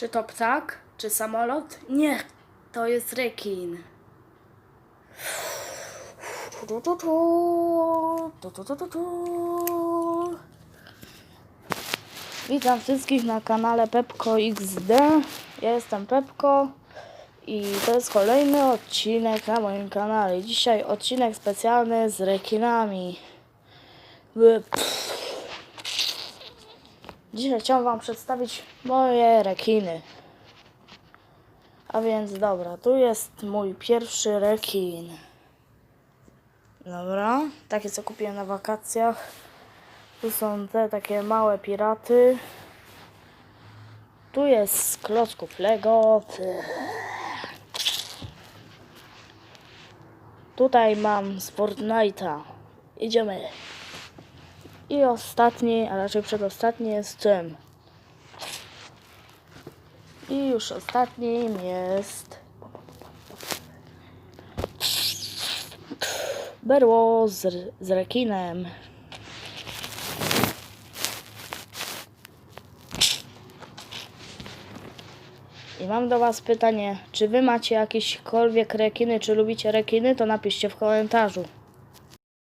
Czy to ptak? Czy samolot? Nie, to jest rekin. Witam wszystkich na kanale Pepko XD. Ja jestem Pepko i to jest kolejny odcinek na moim kanale. Dzisiaj odcinek specjalny z rekinami. By- Dzisiaj chciałam Wam przedstawić moje rekiny. A więc dobra, tu jest mój pierwszy rekin. Dobra, takie co kupiłem na wakacjach. Tu są te takie małe piraty. Tu jest z klocków Lego. Tutaj mam z Fortnite'a. Idziemy. I ostatni, a raczej przedostatni jest tym. I już ostatnim jest berło z, z rekinem. I mam do Was pytanie, czy Wy macie jakiekolwiek rekiny, czy lubicie rekiny, to napiszcie w komentarzu.